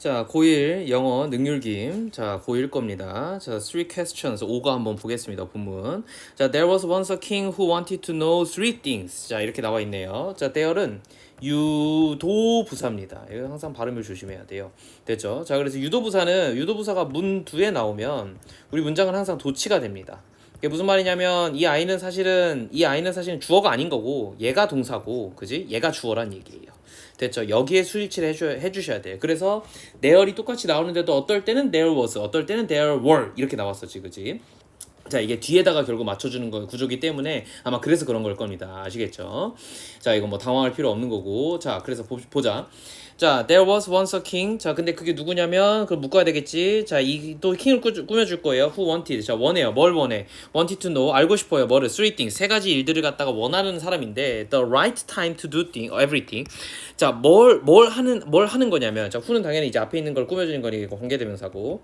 자, 고1 영어 능률김. 자, 고1 겁니다. 자, three questions. 5가 한번 보겠습니다. 본문. 자, there was once a king who wanted to know three things. 자, 이렇게 나와 있네요. 자, there은 유도 부사입니다. 이거 항상 발음을 조심해야 돼요. 됐죠? 자, 그래서 유도 부사는 유도 부사가 문 뒤에 나오면 우리 문장은 항상 도치가 됩니다. 이게 무슨 말이냐면 이 아이는 사실은 이 아이는 사실은 주어가 아닌 거고 얘가 동사고 그지? 얘가 주어란 얘기예요. 됐죠? 여기에 수일치를 해줘, 해주셔야 돼요. 그래서 there이 똑같이 나오는데도 어떨 때는 there was, 어떨 때는 there were 이렇게 나왔었지, 그지? 자 이게 뒤에다가 결국 맞춰주는 거 구조기 때문에 아마 그래서 그런 걸 겁니다 아시겠죠 자 이거 뭐 당황할 필요 없는 거고 자 그래서 보, 보자 자 there was once a king. 자 근데 그게 누구냐면 그걸 묶어야 되겠지. 자 이 또 킹을 꾸, 꾸며줄 거예요. Who wanted? 자 원해요. 뭘 원해? Wanted to know. 알고 싶어요. 뭐를? Three things. 세 가지 일들을 갖다가 원하는 사람인데 the right time to do thing everything. 자뭘뭘 하는 뭘 하는 거냐면 자 who는 당연히 이제 앞에 있는 걸 꾸며주는 거니까 관계대명사고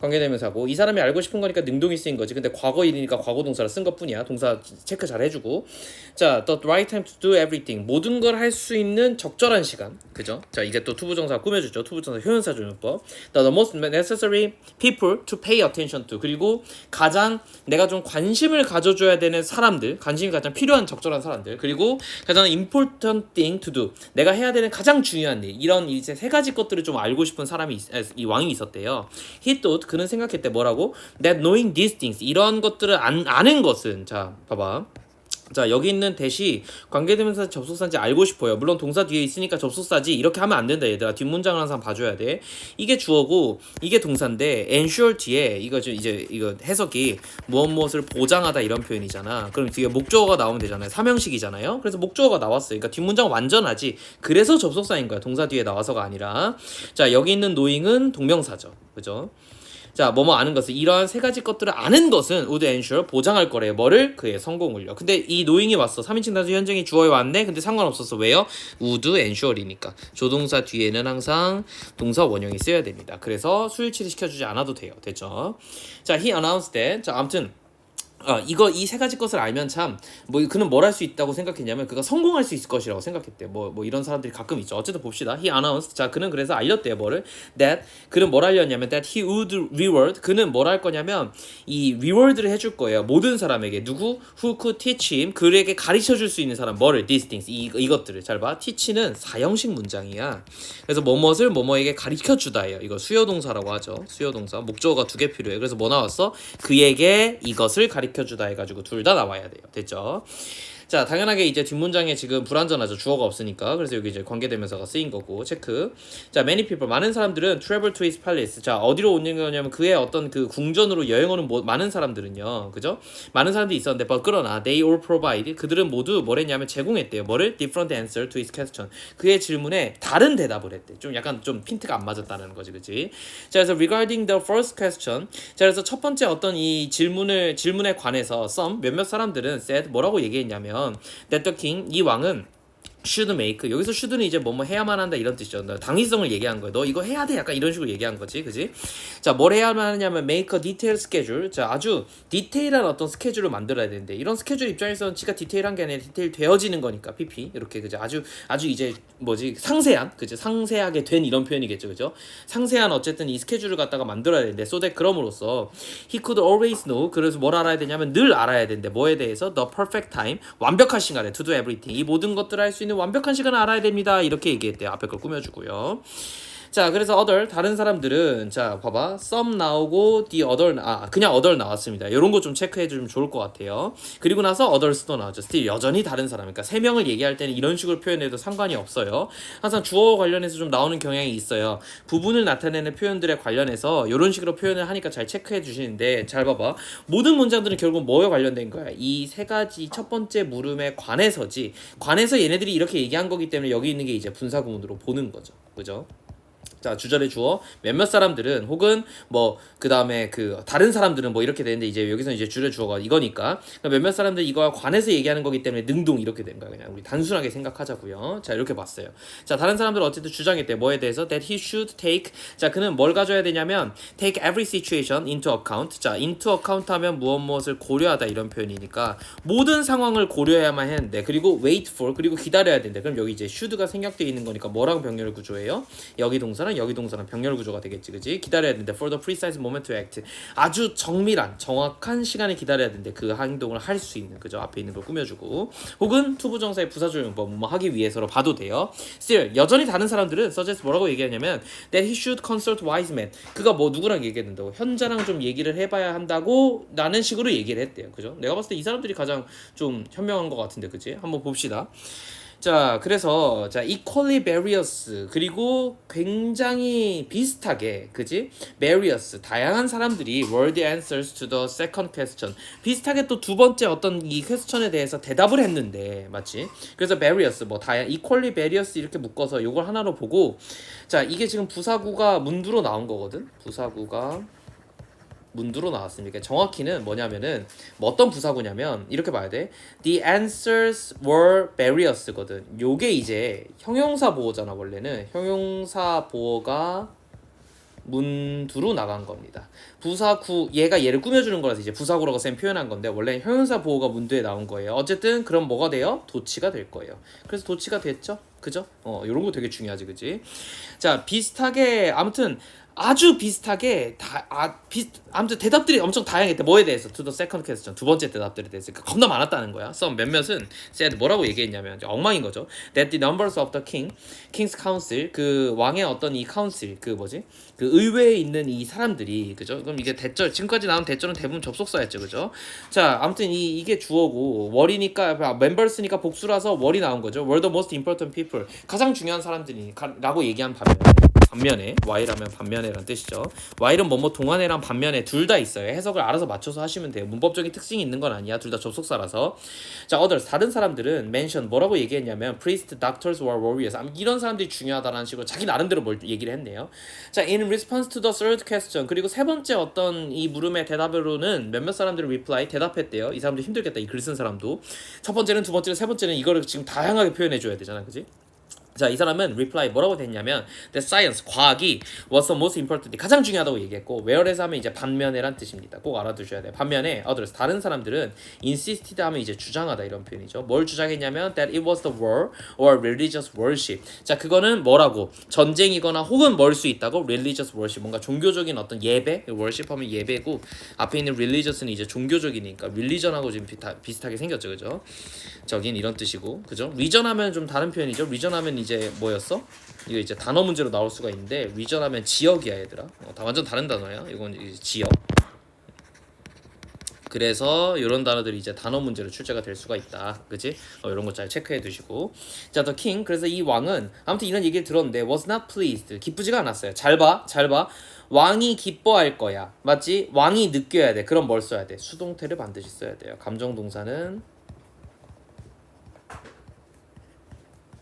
관계대명사고. 이 사람이 알고 싶은 거니까 능동이 쓰인 거지. 근데 과거일이니까 과거 동사를 쓴 것뿐이야. 동사 체크 잘 해주고. 자 the right time to do everything. 모든 걸 할 수 있는 적절한 시간. 그죠? 자 이게 또 투부정사 꾸며주죠. 투부정사 효연사 조용법. The most necessary people to pay attention to. 그리고 가장 내가 좀 관심을 가져줘야 되는 사람들 관심이 가장 필요한 적절한 사람들. 그리고 가장 important thing to do. 내가 해야 되는 가장 중요한 일. 이런 이제 세 가지 것들을 좀 알고 싶은 사람이 있- 아, 이 왕이 있었대요. He thought 그는 생각했대. 뭐라고? That knowing these things. 이런 것들을 안, 아는 것은. 자 봐봐 자 여기 있는 대시 관계대명사 접속사인지 알고 싶어요. 물론 동사 뒤에 있으니까 접속사지 이렇게 하면 안 된다 얘들아. 뒷문장을 항상 봐줘야 돼. 이게 주어고 이게 동사인데 ensure 뒤에 이거 좀 이제 이거 해석이 무엇 무엇을 보장하다 이런 표현이잖아. 그럼 뒤에 목적어가 나오면 되잖아요. 삼형식이잖아요. 그래서 목적어가 나왔어요. 그러니까 뒷문장 완전하지. 그래서 접속사인 거야. 동사 뒤에 나와서가 아니라. 자 여기 있는 knowing은 동명사죠. 그죠 자, 뭐뭐 아는 것은 이러한 세 가지 것들을 아는 것은 would ensure 보장할 거래요. 뭐를 그의 성공을요. 근데 이 노잉이 왔어. 3인칭 단수 현정이 주어에 왔네. 근데 상관없었어. 왜요? would ensure이니까. 조동사 뒤에는 항상 동사 원형이 쓰여야 됩니다. 그래서 수일치를 시켜주지 않아도 돼요. 됐죠? 자, he announced that. 자, 아무튼 어, 이거 이 세 가지 것을 알면 참 뭐 그는 뭘 할 수 있다고 생각했냐면 그가 성공할 수 있을 것이라고 생각했대. 뭐뭐 이런 사람들이 가끔 있죠. 어쨌든 봅시다. He announced. 자, 그는 그래서 알렸대요. 뭐를? That 그는 뭘 알렸냐면 that he would reward. 그는 뭘 할 거냐면 이 reward를 해줄 거예요. 모든 사람에게 누구 who could teach him 그에게 가르쳐 줄 수 있는 사람 뭐를 these things 이 이것들을 잘 봐. teach는 사형식 문장이야. 그래서 뭐뭇을 뭐뭐에게 가르쳐 주다예요. 이거 수요 동사라고 하죠. 수요 동사 목적어가 두 개 필요해. 그래서 뭐 나왔어? 그에게 이것을 가르쳐 주다 해가지고 둘 다 나와야 돼요. 됐죠? 자, 당연하게 이제 뒷문장에 지금 불완전하죠. 주어가 없으니까. 그래서 여기 이제 관계대명사가 쓰인 거고. 체크. 자, many people 많은 사람들은 travel to his palace. 자, 어디로 오는 거냐면 그의 어떤 그 궁전으로 여행 오는 뭐, 많은 사람들은요. 그죠? 많은 사람들이 있었는데 but 그러나 they all provide 그들은 모두 뭘 했냐면 제공했대요. 뭐를 different answer to his question. 그의 질문에 다른 대답을 했대. 좀 약간 좀 핀트가 안 맞았다는 거지. 그지? 자, 그래서 regarding the first question. 자, 그래서 첫 번째 어떤 이 질문을 질문에 관해서 some 몇몇 사람들은 said 뭐라고 얘기했냐면 that the king 이 왕은 should make 여기서 should는 이제 뭐뭐 해야만 한다 이런 뜻이죠. 너 당위성을 얘기한 거야. 너 이거 해야 돼 약간 이런 식으로 얘기한 거지, 그지? 자, 뭘 해야만 하냐면 make a detailed schedule. 자, 아주 디테일한 어떤 스케줄을 만들어야 되는데 이런 스케줄 입장에서는 지가 디테일한 게 아니라 디테일 되어지는 거니까 PP 이렇게 그죠? 아주 아주 이제 뭐지 상세한 그죠? 상세하게 된 이런 표현이겠죠, 그죠? 상세한 어쨌든 이 스케줄을 갖다가 만들어야 되는데 so that 그럼으로써 he could always know 그래서 뭘 알아야 되냐면 늘 알아야 되는데 뭐에 대해서 the perfect time 완벽한 시간에 to do everything 이 모든 것들을 할 수 있는 완벽한 시간을 알아야 됩니다. 이렇게 얘기했대요. 앞에 걸 꾸며주고요 자 그래서 other 다른 사람들은 자 봐봐. some 나오고 the other 아 그냥 other 나왔습니다. 이런 거 좀 체크해 주면 좋을 것 같아요. 그리고 나서 others도 나왔죠. still 여전히 다른 사람. 그러니까 세 명을 얘기할 때는 이런 식으로 표현해도 상관이 없어요. 항상 주어 관련해서 좀 나오는 경향이 있어요. 부분을 나타내는 표현들에 관련해서 이런 식으로 표현을 하니까 잘 체크해 주시는데 잘 봐봐. 모든 문장들은 결국 뭐에 관련된 거야? 이 세 가지 첫 번째 물음에 관해서지. 관해서 얘네들이 이렇게 얘기한 거기 때문에 여기 있는 게 이제 분사 구문으로 보는 거죠. 그죠 자 주절의 주어 몇몇 사람들은 혹은 뭐 그 다음에 그 다른 사람들은 뭐 이렇게 되는데 이제 여기서 이제 주절 주어가 이거니까 그러니까 몇몇 사람들 이거와 관해서 얘기하는 거기 때문에 능동 이렇게 된 거야 그냥. 우리 단순하게 생각하자고요. 자 이렇게 봤어요. 자 다른 사람들은 어쨌든 주장했대 뭐에 대해서? That he should take. 자 그는 뭘 가져야 되냐면 take every situation into account. 자 into account 하면 무엇 무엇을 고려하다 이런 표현이니까 모든 상황을 고려해야만 했는데 그리고 wait for 그리고 기다려야 된대 그럼 여기 이제 should가 생략되어 있는 거니까 뭐랑 병렬을 구조해요? 여기 동사랑 동사는 여기 동사는 병렬 구조가 되겠지, 그지? 기다려야 되는데 for the precise moment to act 아주 정밀한 정확한 시간을 기다려야 되는데 그 행동을 할 수 있는 그죠? 앞에 있는 걸 꾸며주고 혹은 투부정사의 부사조용법 뭐 하기 위해서로 봐도 돼요. Still 여전히 다른 사람들은 suggest 뭐라고 얘기하냐면 that he should consult wise men 그가 뭐 누구랑 얘기했는다고 현자랑 좀 얘기를 해봐야 한다고 라는 식으로 얘기를 했대요. 그죠? 내가 봤을 때 이 사람들이 가장 좀 현명한 것 같은데, 그지? 한번 봅시다. 자, 그래서 자 equally various 그리고 굉장히 비슷하게 그지? various 다양한 사람들이 were the answers to the second question 비슷하게 또 두 번째 어떤 이 퀘스천에 대해서 대답을 했는데 맞지? 그래서 various 뭐 다양 equally 이렇게 묶어서 요걸 하나로 보고 자 이게 지금 부사구가 문두로 나온 거거든 부사구가 문두로 나왔으니까 정확히는 뭐냐면은 뭐 어떤 부사구냐면 이렇게 봐야 돼. The answers were various거든. 요게 이제 형용사 보호잖아 원래는 형용사 보호가 문두로 나간 겁니다. 부사구 얘가 얘를 꾸며주는 거라서 이제 부사구라고 쌤 표현한 건데 원래 형용사 보호가 문두에 나온 거예요. 어쨌든 그럼 뭐가 돼요? 도치가 될 거예요. 그래서 도치가 됐죠? 그죠? 어 이런 거 되게 중요하지, 그지? 자 비슷하게 아무튼 아주 비슷하게 다 아, 비, 아무튼 대답들이 엄청 다양했대. 뭐에 대해서? The second question. 두 번째 대답들에 대해서. 그러니까 겁나 많았다는 거야. 썸 몇몇은 said 뭐라고 얘기했냐면 엉망인 거죠. That the numbers of the king, king's council 그 왕의 어떤 이 council 그 뭐지? 그 의회에 있는 이 사람들이 그죠? 그럼 이게 대절 지금까지 나온 대절은 대부분 접속사였죠, 그죠? 자, 아무튼 이 이게 주어고 월이니까 멤버스니까 복수라서 월이 나온 거죠. The most important people 가장 중요한 사람들이라고 얘기한 반면에 반면에 y라면 반면에란 뜻이죠. y는 뭐뭐 동안에랑 반면에 둘 다 있어요. 해석을 알아서 맞춰서 하시면 돼요. 문법적인 특징이 있는 건 아니야. 둘 다 접속사라서. 자, others 다른 사람들은 mention 뭐라고 얘기했냐면 priest, doctors or warriors 이런 사람들이 중요하다라는 식으로 자기 나름대로 뭘 얘기를 했네요. 자, in response to the third question 그리고 세 번째 어떤 이 물음의 대답으로는 몇몇 사람들이 reply 대답했대요. 이 사람도 힘들겠다. 이 글 쓴 사람도 첫 번째는 두 번째는 세 번째는 이거를 지금 다양하게 표현해 줘야 되잖아, 그지? 자, 이 사람은 reply 뭐라고 됐냐면 that science 과학이 was the most important 가장 중요하다고 얘기했고 whereas 하면 이제 반면에란 뜻입니다. 꼭 알아두셔야 돼요. 반면에 others 다른 사람들은 insisted 하면 이제 주장하다 이런 표현이죠. 뭘 주장했냐면 that it was the war or religious worship. 자, 그거는 뭐라고 전쟁이거나 혹은 뭘 수 있다고 religious worship 뭔가 종교적인 어떤 예배 worship 하면 예배고 앞에 있는 religious는 이제 종교적이니까 religion하고 좀 비타, 비슷하게 생겼죠, 그죠? 저긴 이런 뜻이고, 그죠? 리전하면 좀 다른 표현이죠. 리전하면 이제 뭐였어? 이거 이제 단어 문제로 나올 수가 있는데 리전하면 지역이야 얘들아. 어, 다 완전 다른 단어야. 이건 이제 지역. 그래서 이런 단어들이 이제 단어 문제로 출제가 될 수가 있다. 그지? 어, 이런 거 잘 체크해 두시고. 자, the king. 그래서 이 왕은 아무튼 이런 얘기를 들었는데 was not pleased. 기쁘지가 않았어요. 잘 봐. 잘 봐. 왕이 기뻐할 거야. 맞지? 왕이 느껴야 돼. 그럼 뭘 써야 돼? 수동태를 반드시 써야 돼요. 감정 동사는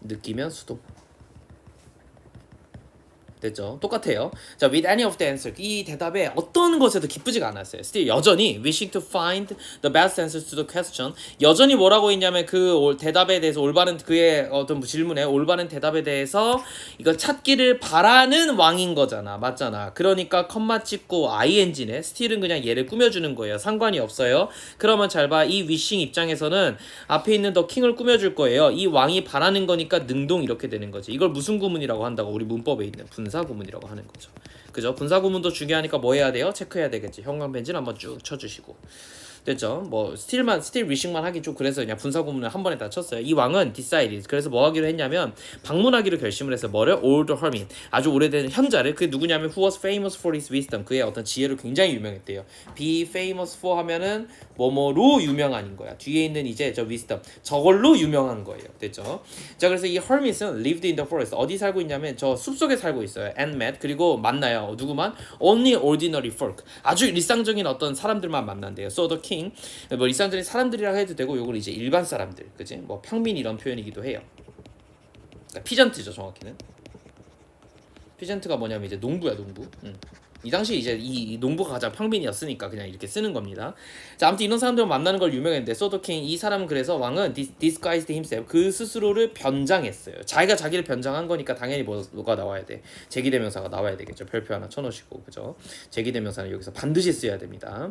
느끼면 수동. 됐죠? 똑같아요. 자, with any of the answer. 이 대답에 어떤 것에도 기쁘지가 않았어요. Still 여전히 wishing to find the best answers to the question. 여전히 뭐라고 했냐면 그 올- 대답에 대해서 올바른 그의 어떤 질문에 올바른 대답에 대해서 이걸 찾기를 바라는 왕인 거잖아. 맞잖아. 그러니까 컴마 찍고 ing네. still은 그냥 얘를 꾸며주는 거예요. 상관이 없어요. 그러면 잘 봐. 이 wishing 입장에서는 앞에 있는 더 킹을 꾸며줄 거예요. 이 왕이 바라는 거니까 능동 이렇게 되는 거지. 이걸 무슨 구문이라고 한다고 우리 문법에 있는 분사 구문이라고 하는 거죠. 그죠? 분사 구문도 중요하니까 뭐 해야 돼요? 체크해야 되겠지. 형광펜질 한번 쭉 쳐주시고. 됐죠? 뭐 스틸만 스틸 위싱만 하기 좀 그래서 그냥 분사 구문을 한 번에 다 쳤어요. 이 왕은 decided 그래서 뭐 하기로 했냐면 방문하기로 결심을 해서 뭐를 old hermit 아주 오래된 현자를 그게 누구냐면 who was famous for his wisdom 그의 어떤 지혜로 굉장히 유명했대요. be famous for 하면은 뭐뭐로 유명한인 거야. 뒤에 있는 이제 저 wisdom 저걸로 유명한 거예요. 됐죠? 자 그래서 이 hermit은 lived in the forest 어디 살고 있냐면 저 숲속에 살고 있어요. and met 그리고 만나요. 누구만? only ordinary folk 아주 일상적인 어떤 사람들만 만난대요. so the king 뭐 일상적인 사람들이라 해도 되고 요걸 이제 일반 사람들 그지? 뭐 평민 이런 표현이기도 해요. 그러니까 피전트죠 정확히는. 피전트가 뭐냐면 이제 농부야 농부. 음. 이 당시 이제 이, 이 농부가 가장 평민이었으니까 그냥 이렇게 쓰는 겁니다. 자 아무튼 이런 사람들 만나는 걸 유명했는데 소더킹 이 사람은 그래서 왕은 dis- disguised himself 그 스스로를 변장했어요. 자기가 자기를 변장한 거니까 당연히 뭐, 뭐가 나와야 돼. 제기대명사가 나와야 되겠죠. 별표 하나 쳐놓으시고 그죠. 제기대명사는 여기서 반드시 써야 됩니다.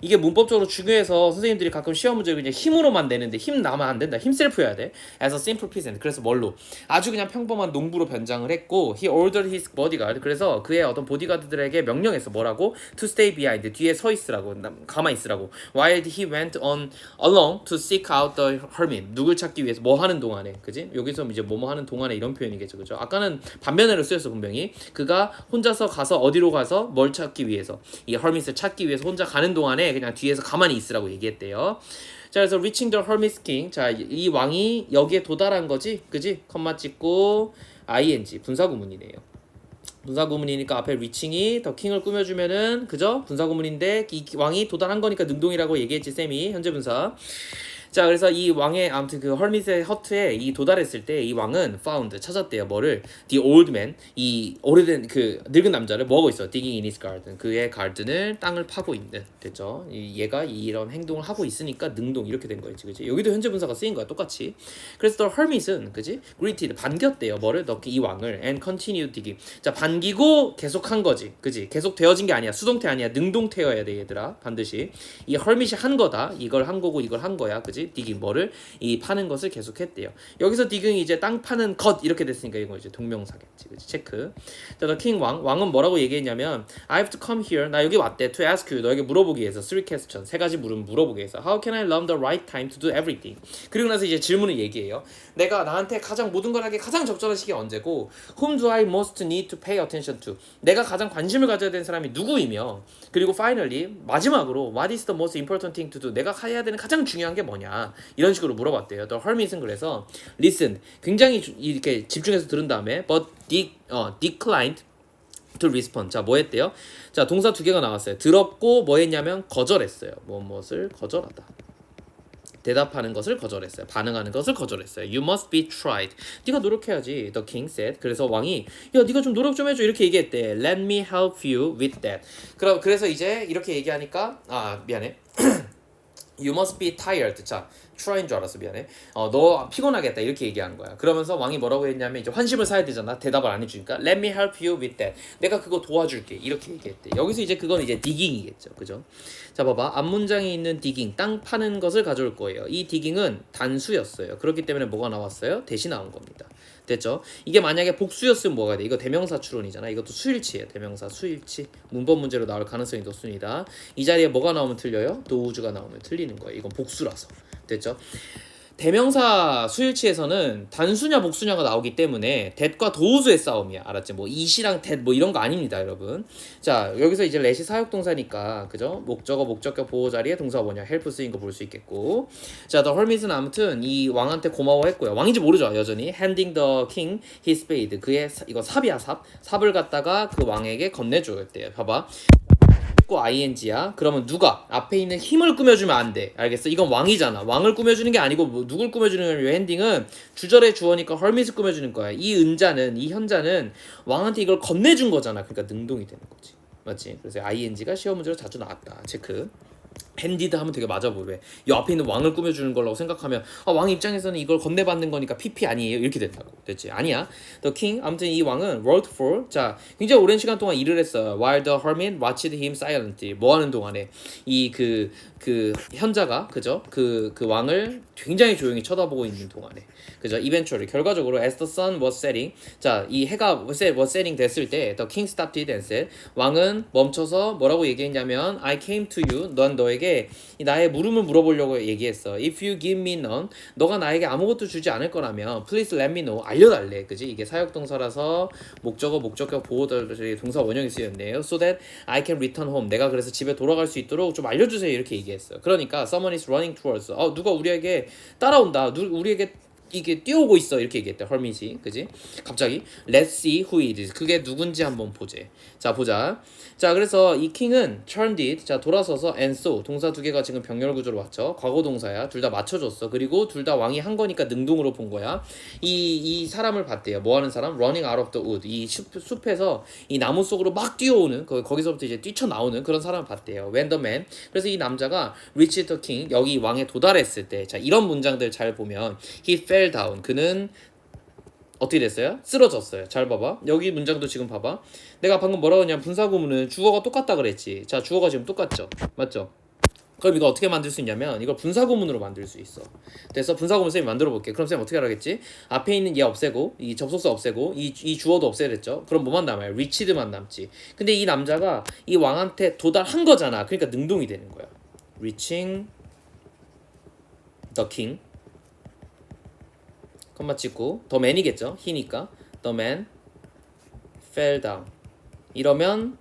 이게 문법적으로 중요해서 선생님들이 가끔 시험 문제를 그냥 힘으로만 내는데 힘 나면 안 된다. 힘 셀프 해야 돼. as a simple present. 그래서 뭘로? 아주 그냥 평범한 농부로 변장을 했고 he ordered his bodyguard. 그래서 그의 어떤 보디가드들에게 명령했어. 뭐라고? to stay behind. 뒤에 서 있으라고. 가만히 있으라고. while he went on along to seek out the hermit. 누굴 찾기 위해서 뭐 하는 동안에. 그지? 여기서 이제 뭐뭐 하는 동안에 이런 표현이겠죠. 그죠? 아까는 반면으로 쓰였어 분명히. 그가 혼자서 가서 어디로 가서 뭘 찾기 위해서 이 hermit을 찾기 위해서 혼자 가는 동안에 그냥 뒤에서 가만히 있으라고 얘기했대요. 자 그래서 reaching the hermit's king. 자 이 왕이 여기에 도달한 거지? 그지? 컴마 찍고 ing 분사구문이네요. 분사구문이니까 앞에 reaching이 더 킹을 꾸며주면은 그죠? 분사구문인데 이 왕이 도달한 거니까 능동이라고 얘기했지 쌤이. 현재 분사 자 그래서 이 왕의 아무튼 그 헐밋의 허트에 이 도달했을 때 이 왕은 found 찾았대요. 뭐를? The old man 이 오래된 그 늙은 남자를 뭐 하고 있어? Digging in his garden. 그의 가든을 땅을 파고 있는 됐죠? 이 얘가 이런 행동을 하고 있으니까 능동 이렇게 된 거였지 그지 여기도 현재 분사가 쓰인 거야 똑같이. 그래서 the hermit은 그지 greeted 반겼대요 뭐를? 더이 왕을. And continued digging. 자 반기고 계속한 거지 그지 계속 되어진 게 아니야. 수동태 아니야. 능동태여야 돼 얘들아 반드시. 이 hermit이 한 거다. 이걸 한 거고 이걸 한 거야 그지 디깅 뭐를 이 파는 것을 계속했대요. 여기서 디깅이 이제 땅 파는 것 이렇게 됐으니까 이거 이제 동명사겠지, 그치? 체크. 자, king 왕 왕은 뭐라고 얘기했냐면 I have to come here. 나 여기 왔대 to ask you 너에게 물어보기 위해서 three question 세 가지 물음 물어보기 위해서 How can I learn the right time to do everything? 그리고 나서 이제 질문을 얘기해요. 내가 나한테 가장 모든 걸 하기 가장 적절한 시기 언제고 Whom do I most need to pay attention to? 내가 가장 관심을 가져야 되는 사람이 누구이며 그리고 finally 마지막으로 What is the most important thing to do? 내가 해야 되는 가장 중요한 게 뭐냐? 이런 식으로 물어봤대요. The hermit은 그래서 listen 굉장히 주- 이렇게 집중해서 들은 다음에 but de, 어, declined to respond. 자, 뭐 했대요? 자, 동사 두 개가 나왔어요. 들었고 뭐 했냐면 거절했어요. 뭐 무엇을 거절하다. 대답하는 것을 거절했어요. 반응하는 것을 거절했어요. You must be tried. 네가 노력해야지. The king said. 그래서 왕이 야, 네가 좀 노력 좀 해줘 이렇게 얘기했대. Let me help you with that. 그럼 그래서 이제 이렇게 얘기하니까 아 미안해. You must be tired. 자, try인 줄 알았어. 미안해. 어, 너 피곤하겠다. 이렇게 얘기하는 거야. 그러면서 왕이 뭐라고 했냐면 이제 환심을 사야 되잖아. 대답을 안 해주니까 Let me help you with that. 내가 그거 도와줄게. 이렇게 얘기했대. 여기서 이제 그건 이제 digging이겠죠. 그죠? 자, 봐봐. 앞 문장에 있는 digging. 땅 파는 것을 가져올 거예요. 이 digging은 단수였어요. 그렇기 때문에 뭐가 나왔어요? 대시 나온 겁니다. 됐죠? 이게 만약에 복수였으면 뭐가 돼? 이거 대명사 추론이잖아. 이것도 수일치예요. 대명사 수일치. 문법 문제로 나올 가능성이 높습니다. 이 자리에 뭐가 나오면 틀려요? 도우주가 나오면 틀리는 거예요. 이건 복수라서. 됐죠? 대명사 수일치에서는 단수냐 복수냐가 나오기 때문에 that과 도우수의 싸움이야. 알았지? 뭐 이시랑 that 뭐 이런 거 아닙니다, 여러분. 자, 여기서 이제 let이 사역 동사니까 그죠? 목적어 목적격 보호 자리에 동사가 뭐냐? help 쓰인 거 볼 수 있겠고. 자, the hermit은 아무튼 이 왕한테 고마워했고요. 왕인지 모르죠, 여전히. handing the king his spade. 그의 사- 이거 삽이야, 삽. 삽을 갖다가 그 왕에게 건네줘였대요. 봐 봐. 고 ing야. 그러면 누가 앞에 있는 힘을 꾸며주면 안 돼. 알겠어? 이건 왕이잖아. 왕을 꾸며주는 게 아니고 뭐 누굴 꾸며주는 거냐면 핸딩은 주절의 주어니까 헐밋을 꾸며주는 거야. 이 은자는 이 현자는 왕한테 이걸 건네준 거잖아. 그러니까 능동이 되는 거지. 맞지? 그래서 ing가 시험 문제로 자주 나왔다. 체크. 핸디드 하면 되게 맞아 보여. 왜? 이 앞에 있는 왕을 꾸며주는 거라고 생각하면 아, 왕 입장에서는 이걸 건네받는 거니까 PP 아니에요 이렇게 된다고. 됐지? 아니야. The king 아무튼 이 왕은 worked for 자 굉장히 오랜 시간 동안 일을 했어요. While the hermit watched him silently. 뭐 하는 동안에 이 그그 현자가 그죠? 그그 왕을 굉장히 조용히 쳐다보고 있는 동안에 그죠? eventually 결과적으로 as the sun was setting 자 이 해가 was setting 됐을 때 the king stopped it and said 왕은 멈춰서 뭐라고 얘기했냐면 I came to you 넌 너에게 이 나의 물음을 물어보려고 얘기했어. If you give me none 너가 나에게 아무것도 주지 않을 거라면 please let me know. 알려달래. 그지? 이게 사역동사라서 목적어 목적격 보호들이 동사 원형이 쓰였네요. So that I can return home. 내가 그래서 집에 돌아갈 수 있도록 좀 알려주세요. 이렇게 얘기했어요 그러니까 someone is running towards 어 누가 우리에게 따라온다. 누, 우리에게 이게 뛰어오고 있어. 이렇게 얘기했대. 헐밋이 그지? 갑자기 let's see who it is. 그게 누군지 한번 보재 자 보자. 자 그래서 이 킹은 turned it 자 돌아서서 and so 동사 두 개가 지금 병렬 구조로 왔죠. 과거 동사야. 둘 다 맞춰줬어. 그리고 둘 다 왕이 한 거니까 능동으로 본 거야. 이 이 사람을 봤대요. 뭐 하는 사람? running out of the wood. 이 숲, 숲에서 이 나무 속으로 막 뛰어오는 거, 거기서부터 이제 뛰쳐나오는 그런 사람을 봤대요. When the man. 그래서 이 남자가 reached the king. 여기 왕에 도달했을 때. 자 이런 문장들 잘 보면 he fell down. 그는 어떻게 됐어요? 쓰러졌어요. 잘 봐봐. 여기 문장도 지금 봐봐. 내가 방금 뭐라고 했냐면 분사구문은 주어가 똑같다 그랬지. 자, 주어가 지금 똑같죠. 맞죠? 그럼 이거 어떻게 만들 수 있냐면 이걸 분사구문으로 만들 수 있어. 그래서 분사구문 쌤이 만들어 볼게. 그럼 쌤 어떻게 하라겠지? 앞에 있는 얘 없애고 이 접속사 없애고 이, 이 주어도 없애랬죠. 그럼 뭐만 남아요? 리치드만 남지. 근데 이 남자가 이 왕한테 도달한 거잖아. 그러니까 능동이 되는 거야. reaching the king 컴마 찍고 더 맨이겠죠 히니까 man fell down 이러면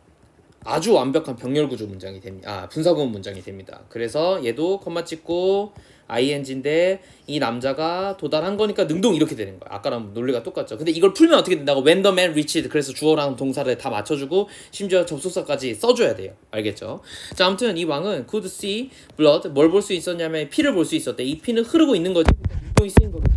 아주 완벽한 병렬 구조 문장이 됩니다. 아 분사구문 문장이 됩니다. 그래서 얘도 컴마 찍고 ing인데 이 남자가 도달한 거니까 능동 이렇게 되는 거야. 아까랑 논리가 똑같죠. 근데 이걸 풀면 어떻게 된다고? When the man reached 그래서 주어랑 동사를 다 맞춰주고 심지어 접속사까지 써줘야 돼요. 알겠죠? 자 아무튼 이 왕은 could see blood 뭘 볼 수 있었냐면 피를 볼 수 있었대. 이 피는 흐르고 있는 거지. 능동이 쓰인 거겠죠.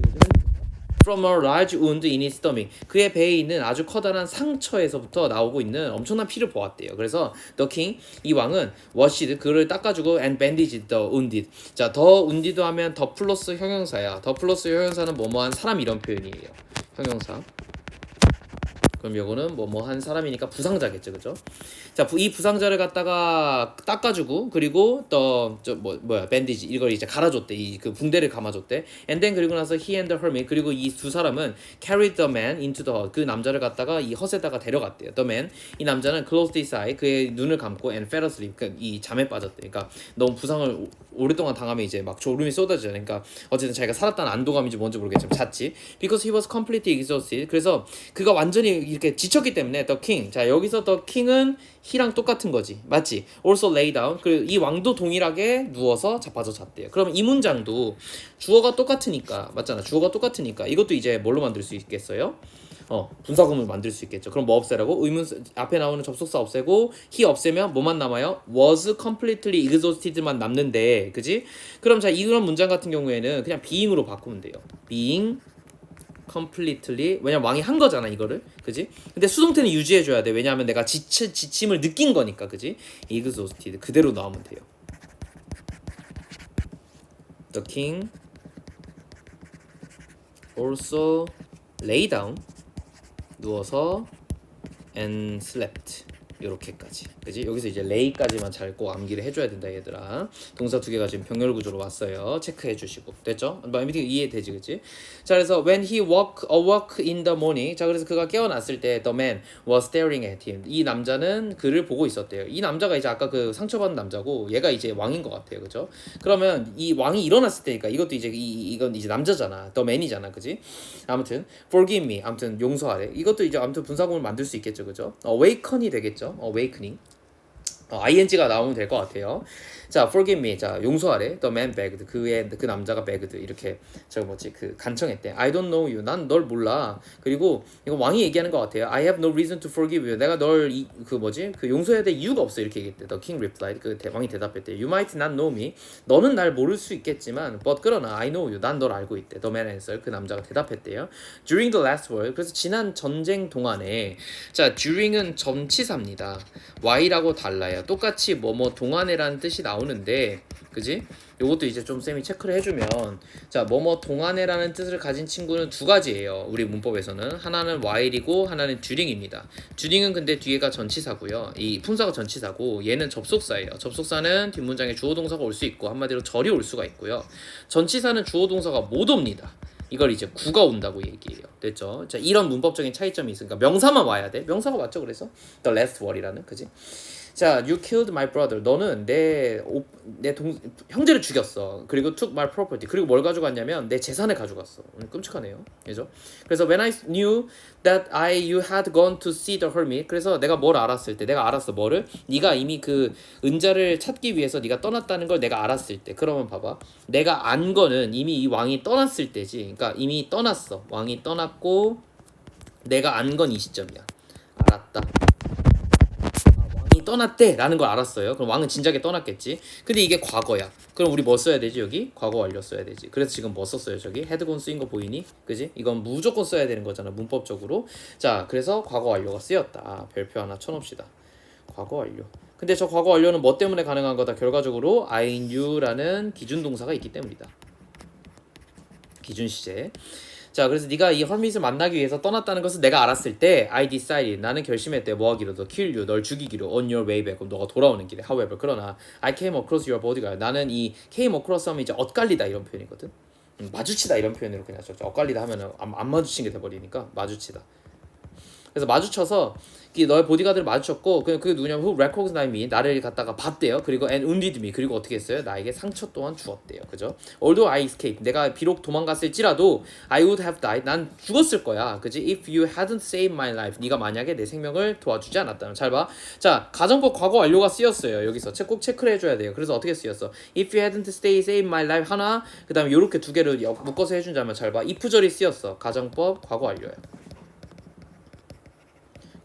From a large wound in his stomach. 그의 배에 있는 아주 커다란 상처에서부터 나오고 있는 엄청난 피를 보았대요. 그래서 the king 이 왕은 washed 그를 닦아주고 and bandaged the wounded. 자, 더 wounded 하면 더 플러스 형용사야. 더 플러스 형용사는 뭐뭐한 사람 이런 표현이에요. 형용사. 그럼 요거는 뭐 뭐 한 사람이니까 부상자겠죠, 그죠? 자, 부- 이 부상자를 갖다가 닦아주고 그리고 또 저 뭐 뭐야 밴디지 이걸 이제 갈아줬대, 이 그 붕대를 감아줬대. Then 그리고 나서 he and the hermit 그리고 이 두 사람은 carried the man into the hut 그 남자를 갖다가 이 헛에다가 데려갔대요. The man 이 남자는 closed his eye 그의 눈을 감고 and fell asleep 그이 잠에 빠졌대. 그러니까 너무 부상을 오- 오랫동안 당하면 이제 막 졸음이 쏟아지잖아요. 그러니까 어쨌든 자기가 살았다는 안도감인지 뭔지 모르겠지만 잤지. Because he was completely exhausted. 그래서 그가 완전히 이렇게 지쳤기 때문에 the king. 자 여기서 the king은 he랑 똑같은 거지, 맞지? Also lay down. 그이 왕도 동일하게 누워서 자빠져 잤대요. 그럼 이 문장도 주어가 똑같으니까 맞잖아. 주어가 똑같으니까 이것도 이제 뭘로 만들 수 있겠어요? 어 분사구문을 만들 수 있겠죠. 그럼 뭐 없애라고? 의문 앞에 나오는 접속사 없애고 he 없애면 뭐만 남아요? was completely exhausted만 남는데, 그지? 그럼 자 이런 문장 같은 경우에는 그냥 being으로 바꾸면 돼요. being completely. 왜냐면 왕이 한 거잖아 이거를. 그지? 근데 수동태는 유지해 줘야 돼. 왜냐하면 내가 지치, 지침을 느낀 거니까 그지? exhausted 그대로 나오면 돼요. The king also lay down 누워서 and slept. 요렇게까지 그지? 여기서 이제 lay까지만 잘 꼭 암기를 해줘야 된다 얘들아. 동사 두 개가 지금 병렬 구조로 왔어요. 체크해 주시고. 됐죠? 뭐 everything 이해되지 그지? 자 그래서 when he woke awoke in the morning. 자 그래서 그가 깨어났을 때 the man was staring at him. 이 남자는 그를 보고 있었대요. 이 남자가 이제 아까 그 상처받은 남자고 얘가 이제 왕인 것 같아요. 그죠? 그러면 이 왕이 일어났을 때니까 이것도 이제 이, 이건 이제 남자잖아. the man이잖아. 그지? 아무튼 forgive me. 아무튼 용서하래. 이것도 이제 아무튼 분사구문을 만들 수 있겠죠. 그죠? awaken이 되겠죠. awakening. 어, ing가 나오면 될 것 같아요. 자, forgive me. 자, 용서하래. The man begged. 그의 그 남자가 begged. 이렇게 저 뭐지? 그 간청했대. I don't know you. 난 널 몰라. 그리고 이거 왕이 얘기하는 것 같아요. I have no reason to forgive you. 내가 널 그 뭐지? 그 용서해야 될 이유가 없어. 이렇게 얘기했대. The king replied. 그 대- 왕이 대답했대. You might not know me. 너는 날 모를 수 있겠지만, but 그러나 I know you. 난 널 알고 있대. The man answered. 그 남자가 대답했대요. During the last war. 그래서 지난 전쟁 동안에 자, during은 전치사입니다. Y라고 달라요. 똑같이 뭐 뭐 동안에라는 뜻이 나 오는데, 그지? 요것도 이제 좀 쌤이 체크를 해주면, 자, 뭐뭐 동안에라는 뜻을 가진 친구는 두 가지예요. 우리 문법에서는 하나는 while이고 하나는 during입니다. during은 근데 뒤에가 전치사고요. 이 품사가 전치사고 얘는 접속사예요. 접속사는 뒷문장에 주어 동사가 올 수 있고 한마디로 절이 올 수가 있고요. 전치사는 주어 동사가 못 옵니다. 이걸 이제 구가 온다고 얘기해요. 됐죠? 자, 이런 문법적인 차이점이 있으니까 명사만 와야 돼. 명사가 맞죠? 그래서 the last word이라는 그지? 자, you killed my brother. 너는 내내동 형제를 죽였어. 그리고 took my property. 그리고 뭘 가져갔냐면 내 재산을 가져갔어. 음, 끔찍하네요. 그죠? 그래서 when I knew that I you had gone to see the hermit. 그래서 내가 뭘 알았을 때, 내가 알았어 뭐를? 네가 이미 그 은자를 찾기 위해서 네가 떠났다는 걸 내가 알았을 때. 그러면 봐 봐. 내가 안 거는 이미 이 왕이 떠났을 때지. 그러니까 이미 떠났어. 왕이 떠났고 내가 안 건 이 시점이야. 알았다. 아, 왕이 떠났대 라는 걸 알았어요. 그럼 왕은 진작에 떠났겠지. 근데 이게 과거야. 그럼 우리 뭐 써야 되지 여기? 과거 완료 써야 되지. 그래서 지금 뭐 썼어요 저기? 헤드곤 쓰인 거 보이니? 그지? 이건 무조건 써야 되는 거잖아 문법적으로. 자 그래서 과거 완료가 쓰였다. 별표 하나 쳐놓읍시다. 과거 완료. 근데 저 과거 완료는 뭐 때문에 가능한 거다? 결과적으로 I knew라는 기준 동사가 있기 때문이다. 기준 시제. 자, 그래서 네가 이 헐밋을 만나기 위해서 떠났다는 것을 내가 알았을 때 I decided 나는 결심했대 뭐 하기로 너 kill you 널 죽이기로 on your way back. 너가 돌아오는 길에. However 그러나 I came across your bodyguard. 나는 이 came across 하면 이제 엇갈리다 이런 표현이거든. 음, 마주치다 이런 표현으로 그냥 써 엇갈리다 하면은 안, 안 마주친 게 돼버리니까 마주치다 그래서 마주쳐서 이 너의 보디가드를 마주쳤고 그 그게 누구냐면 who recognized me 나를 갖다가 봤대요. 그리고 and wounded me 그리고 어떻게 했어요? 나에게 상처 또한 주었대요. 그죠? Although I escaped 내가 비록 도망갔을지라도 I would have died 난 죽었을 거야. 그지? If you hadn't saved my life 네가 만약에 내 생명을 도와주지 않았다면 잘 봐. 자 가정법 과거 완료가 쓰였어요. 여기서 체- 꼭 체크를 해줘야 돼요. 그래서 어떻게 쓰였어? If you hadn't stay saved my life 하나 그 다음에 요렇게 두 개를 여- 묶어서 해준다면 잘 봐. if절이 쓰였어. 가정법 과거 완료야.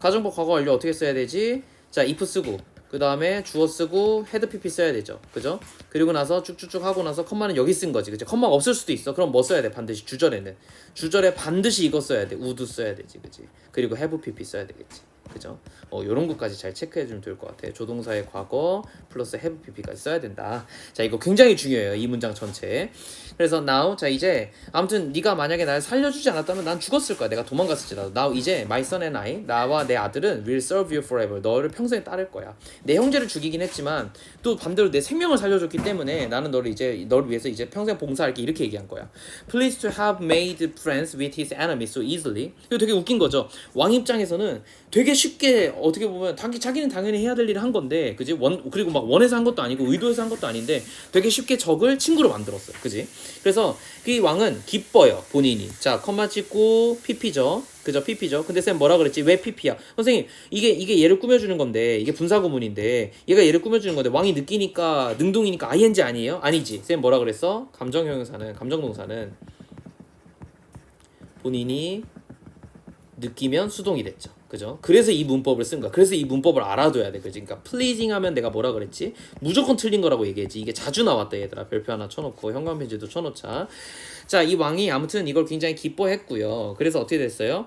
가정법 과거 완료 어떻게 써야 되지? 자, if 쓰고 그 다음에 주어 쓰고 헤드 pp 써야 되죠. 그죠? 그리고 나서 쭉쭉쭉 하고 나서 컴마는 여기 쓴 거지. 그죠? 컴마가 없을 수도 있어. 그럼 뭐 써야 돼? 반드시 주절에는 주절에 반드시 이거 써야 돼. 우드 써야 되지. 그지? 그리고 have pp 써야 되겠지. 그죠? 어, 요런 것까지 잘 체크해 주면 좋을 것 같아. 조동사의 과거 플러스 have pp까지 써야 된다. 자, 이거 굉장히 중요해요. 이 문장 전체. 그래서 now 자 이제 아무튼 네가 만약에 날 살려 주지 않았다면 난 죽었을 거야. 내가 도망갔을지라도. now 이제 my son and I 나와 내 아들은 will serve you forever. 너를 평생 따를 거야. 내 형제를 죽이긴 했지만 또 반대로 내 생명을 살려 줬기 때문에 나는 너를 이제 너를 위해서 이제 평생 봉사할게 이렇게 얘기한 거야. Pleased to have made friends with his enemies so easily. 이거 되게 웃긴 거죠. 왕 입장에서는 되게 쉽게 어떻게 보면 자기 자기는 당연히 해야 될 일을 한 건데, 그지? 원 그리고 막 원해서 한 것도 아니고 의도해서 한 것도 아닌데 되게 쉽게 적을 친구로 만들었어요, 그지? 그래서 이 왕은 기뻐요 본인이. 자 컴마 찍고 PP죠. 그죠 PP죠. 근데 쌤 뭐라 그랬지? 왜 PP야? 선생님 이게 이게 얘를 꾸며주는 건데 이게 분사구문인데 얘가 얘를 꾸며주는 건데 왕이 느끼니까 능동이니까 ING 아니에요? 아니지. 쌤 뭐라 그랬어? 감정형용사는 감정동사는 본인이 느끼면 수동이 됐죠. 그죠? 그래서 이 문법을 쓴 거야. 그래서 이 문법을 알아둬야 돼. 그지? 그러니까 pleasing 하면 내가 뭐라 그랬지? 무조건 틀린 거라고 얘기했지. 이게 자주 나왔다 얘들아. 별표 하나 쳐놓고 현관편지도 쳐놓자. 자, 이 왕이 아무튼 이걸 굉장히 기뻐했고요. 그래서 어떻게 됐어요?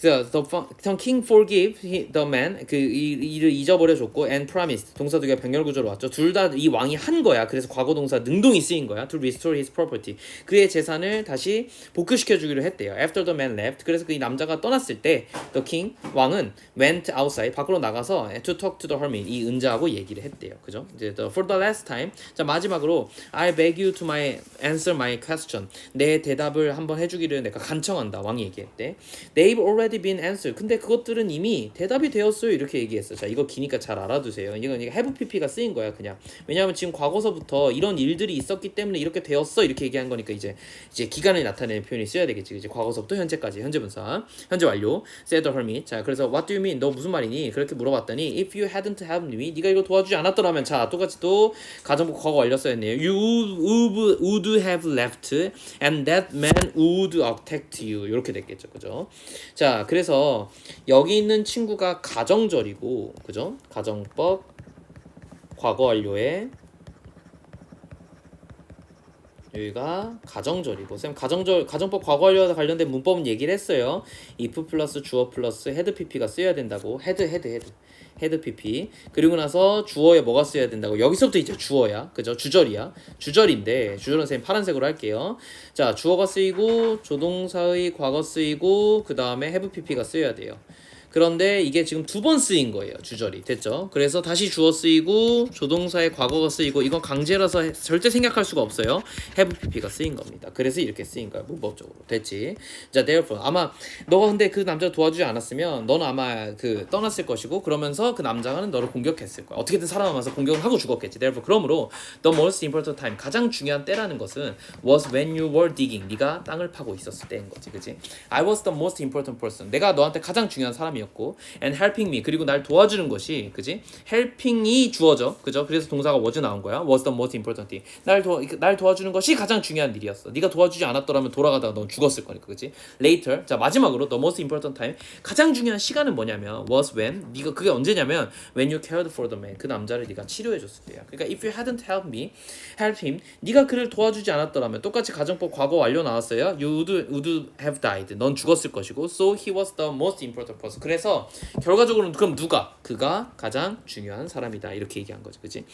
그래서 the, the king forgive he- the man 그 이, 이를 잊어버려 줬고 and promised 동사 두 개가 병렬 구조로 왔죠. 둘 다 이 왕이 한 거야. 그래서 과거 동사 능동이 쓰인 거야. to restore his property. 그의 재산을 다시 복구시켜 주기로 했대요. After the man left. 그래서 그이 남자가 떠났을 때 the king 왕은 went outside 밖으로 나가서 to talk to the hermit 이 은자하고 얘기를 했대요. 그죠? 이제 the, for the last time. 자 마지막으로 I beg you to my answer my question. 내 대답을 한번 해주기를 내가 간청한다. 왕이 얘기했대. They've already been answered. 근데 그것들은 이미 대답이 되었어요. 이렇게 얘기했어. 자 이거 기니까 잘 알아두세요. 이건 이게 have pp가 쓰인 거야 그냥. 왜냐하면 지금 과거서부터 이런 일들이 있었기 때문에 이렇게 되었어 이렇게 얘기한 거니까 이제 이제 기간을 나타내는 표현이 써야 되겠지. 이제 과거서부터 현재까지 현재 분사 현재 완료. said the hermit. 자 그래서 what do you mean? 너 무슨 말이니? 그렇게 물어봤더니 if you hadn't helped me, 네가 이거 도와주지 않았더라면 자 똑같이 또 가정부 과거 완료 써였네요. You would, would have left and that man would attack you 이렇게 됐겠죠, 그죠? 자 그래서 여기 있는 친구가 가정절이고 그죠? 가정법 과거 완료에 여기가 가정절이고 쌤 가정절 가정법 과거 완료와 관련된 문법은 얘기를 했어요. if 플러스 주어 플러스 헤드 pp가 쓰여야 된다고. 헤드 헤드 헤드 헤드 pp. 그리고 나서 주어에 뭐가 쓰여야 된다고. 여기서부터 이제 주어야. 그죠? 주절이야. 주절인데 주절은 쌤 파란색으로 할게요. 자 주어가 쓰이고 조동사의 과거 쓰이고 그 다음에 have pp가 쓰여야 돼요. 그런데 이게 지금 두 번 쓰인 거예요. 주절이. 됐죠? 그래서 다시 주어 쓰이고 조동사의 과거가 쓰이고 이건 강제라서 해- 절대 생각할 수가 없어요. have pp가 쓰인 겁니다. 그래서 이렇게 쓰인 거야. 문법적으로. 됐지? 자, therefore 아마 너가 근데 그 남자를 도와주지 않았으면 너는 아마 그 떠났을 것이고 그러면서 그 남자는 너를 공격했을 거야. 어떻게든 살아남아서 공격을 하고 죽었겠지. therefore 그러므로 the most important time 가장 중요한 때라는 것은 was when you were digging. 네가 땅을 파고 있었을 때인 거지. 그지? I was the most important person. 내가 너한테 가장 중요한 사람이었 고 주어원이었고 and helping me 그리고 날 도와주는 것이 그지? helping이 주어져 그죠? 그래서 동사가 was 나온 거야. was the most important thing. 날 도와 날 도와주는 것이 가장 중요한 일이었어. 네가 도와주지 않았더라면 돌아가다가 넌 죽었을 거니까 그지? later 자 마지막으로 the most important time 가장 중요한 시간은 뭐냐면 was when 네가 그게 언제냐면 when you cared for the man 그 남자를 네가 치료해 줬을 때야. 그러니까 if you hadn't helped me help him 네가 그를 도와주지 않았더라면 똑같이 가정법 과거 완료 나왔어요. You would, would have died. 넌 죽었을 것이고 so he was the most important person. 그래 서 결과적으로는 그럼 누가 그가 가장 중요한 사람이다 이렇게 얘기한 거죠, 그지?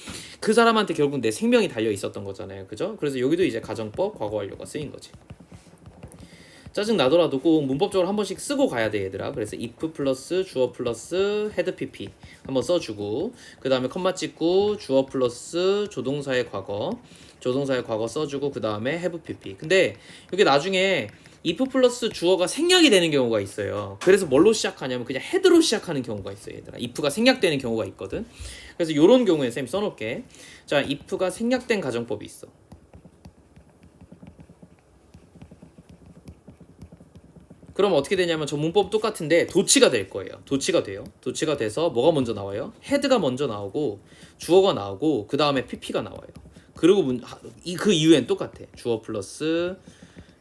그 사람한테 결국 내 생명이 달려 있었던 거잖아요, 그죠? 그래서 여기도 이제 가정법 과거 완료가 쓰인 거지. 짜증 나더라도 꼭 문법적으로 한 번씩 쓰고 가야 돼 얘들아. 그래서 if 플러스 주어 플러스 헤드 pp 한번 써주고 그 다음에 컴마 찍고 주어 플러스 조동사의 과거 조동사의 과거 써주고 그 다음에 have pp. 근데 이게 나중에 if 플러스 주어가 생략이 되는 경우가 있어요. 그래서 뭘로 시작하냐면 그냥 헤드로 시작하는 경우가 있어요, 얘들아. if가 생략되는 경우가 있거든. 그래서 이런 경우에 쌤 써놓을게. 자, if가 생략된 가정법이 있어. 그럼 어떻게 되냐면 저 문법 똑같은데 도치가 될 거예요. 도치가 돼요. 도치가 돼서 뭐가 먼저 나와요? 헤드가 먼저 나오고 주어가 나오고 그 다음에 pp가 나와요. 그리고 문, 하- 이, 그 이후엔 똑같아. 주어 플러스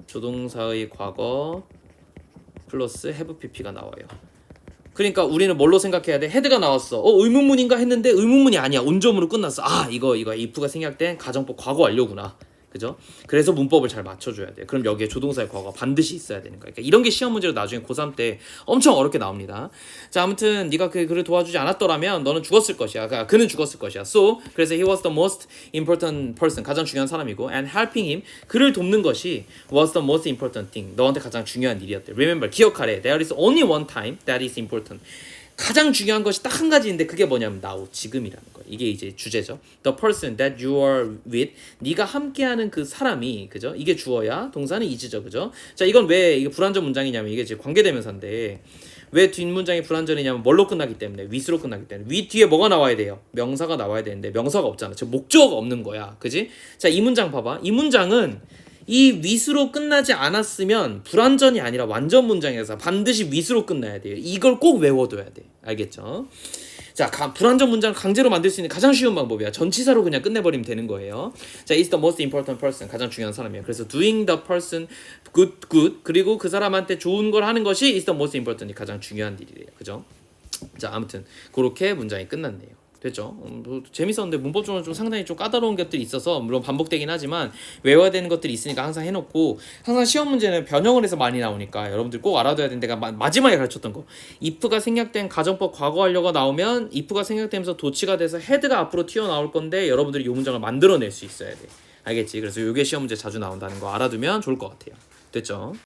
조동사의 과거 플러스 have pp가 나와요. 그러니까 우리는 뭘로 생각해야 돼? 헤드가 나왔어. 어 의문문인가 했는데 의문문이 아니야. 온점으로 끝났어. 아 이거 이거 if가 생략된 가정법 과거 완료구나. 그죠? 그래서 문법을 잘 맞춰줘야 돼. 그럼 여기에 조동사의 과거가 반드시 있어야 되는 거야. 그러니까 이런 게 시험 문제로 나중에 고3 때 엄청 어렵게 나옵니다. 자, 아무튼 네가 그 그를 도와주지 않았더라면 너는 죽었을 것이야. 그러니까 그는 죽었을 것이야. So 그래서 he was the most important person 가장 중요한 사람이고 and helping him 그를 돕는 것이 was the most important thing 너한테 가장 중요한 일이었대. Remember 기억하래. There is only one time that is important. 가장 중요한 것이 딱 한 가지인데 그게 뭐냐면 now 지금이라는 거야. 이게 이제 주제죠. The person that you are with 네가 함께하는 그 사람이 그죠? 이게 주어야. 동사는 is죠, 그죠? 자 이건 왜 이게 불완전 문장이냐면 이게 이제 관계대명사인데 왜 뒷문장이 불완전이냐면 뭘로 끝나기 때문에 with로 끝나기 때문에 with 뒤에 뭐가 나와야 돼요? 명사가 나와야 되는데 명사가 없잖아. 즉 목적어가 없는 거야, 그지? 자 이 문장 봐봐. 이 문장은 이 with로 끝나지 않았으면 불완전이 아니라 완전 문장이라서 반드시 with로 끝나야 돼요. 이걸 꼭 외워둬야 돼. 알겠죠? 자, 가, 불완전 문장 강제로 만들 수 있는 가장 쉬운 방법이야. 전치사로 그냥 끝내버리면 되는 거예요. 자, is the most important person. 가장 중요한 사람이에요. 그래서 doing the person good, good. 그리고 그 사람한테 좋은 걸 하는 것이 is the most important. 이 가장 중요한 일이래요. 그죠? 자, 아무튼 그렇게 문장이 끝났네요. 됐죠? 음, 뭐 재밌었는데 문법적으로 좀 상당히 좀 까다로운 것들이 있어서 물론 반복되긴 하지만 외워야 되는 것들이 있으니까 항상 해놓고 항상 시험 문제는 변형을 해서 많이 나오니까 여러분들 꼭 알아둬야 되는 데가 마, 마지막에 가르쳤던 거 if가 생략된 가정법 과거 완료가 나오면 if가 생략되면서 도치가 돼서 헤드가 앞으로 튀어나올 건데 여러분들이 이 문장을 만들어낼 수 있어야 돼 알겠지? 그래서 이게 시험 문제 자주 나온다는 거 알아두면 좋을 것 같아요 됐죠?